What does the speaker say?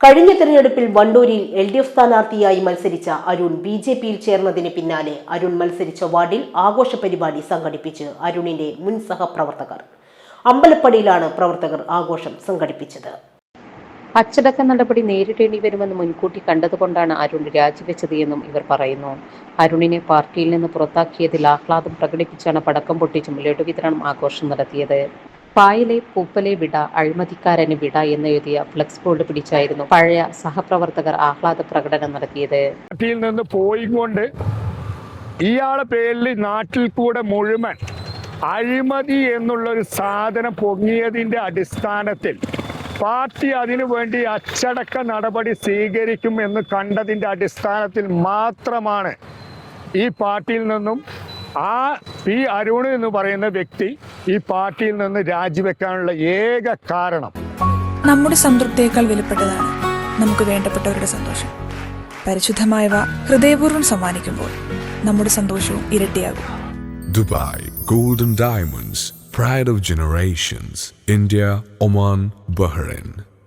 കഴിഞ്ഞ തെരഞ്ഞെടുപ്പിൽ വണ്ടൂരിൽ L D F സ്ഥാനാർത്ഥിയായി മത്സരിച്ച അരുൺ ബി ജെ പിയിൽ ചേർന്നതിന് പിന്നാലെ അരുൺ മത്സരിച്ച വാർഡിൽ ആഘോഷ പരിപാടി സംഘടിപ്പിച്ച് അരുണിന്റെ മുൻ സഹപ്രവർത്തകർ. അമ്പലപ്പടിയിലാണ് പ്രവർത്തകർ ആഘോഷം സംഘടിപ്പിച്ചത്. അച്ചടക്ക നടപടി നേരിടേണ്ടി വരുമെന്ന് മുൻകൂട്ടി കണ്ടതുകൊണ്ടാണ് അരുൺ രാജിവെച്ചത് എന്നും ഇവർ പറയുന്നു. അരുണിനെ പാർട്ടിയിൽ നിന്ന് പുറത്താക്കിയതിൽ ആഹ്ലാദം പ്രകടിപ്പിച്ചാണ് പടക്കം പൊട്ടിച്ചും ലഡു വിതരണം ആഘോഷം നടത്തിയത്. പായലെ പൂപ്പലെ വിട അഴിമതിക്കാരന് വിട എന്ന് എഴുതിയ ഫ്ലെക്സ് ബോർഡ് പിടിച്ചായിരുന്നു പഴയ സഹപ്രവർത്തകർ ആഹ്ലാദ പ്രകടനം നടത്തിയത്. നിന്ന് പോയിക്കൊണ്ട് ഇയാളെ പേരിൽ നാട്ടിൽ കൂടെ മുഴുവൻ അഴിമതി എന്നുള്ള ഒരു സാധനം പൊങ്ങിയതിന്റെ അടിസ്ഥാനത്തിൽ പാർട്ടി അതിനു വേണ്ടി അച്ചടക്ക നടപടി സ്വീകരിക്കും എന്ന് കണ്ടതിന്റെ അടിസ്ഥാനത്തിൽ മാത്രമാണ് ഈ പാർട്ടിയിൽ നിന്നും ആ പി അരുൺ എന്ന് പറയുന്ന വ്യക്തി ഈ പാർട്ടിയിൽ നിന്ന് രാജിവെക്കാനുള്ള ഏക കാരണം. നമ്മുടെ സംതൃപ്തിയേക്കാൾ വിലപ്പെട്ടതാണ് നമുക്ക് വേണ്ടപ്പെട്ടവരുടെ സന്തോഷം. പരിശുദ്ധമായവ ഹൃദയപൂർവം സമ്മാനിക്കുമ്പോൾ നമ്മുടെ സന്തോഷവും ഇരട്ടിയാകും. Dubai golden diamonds pride of generations India Oman Bahrain.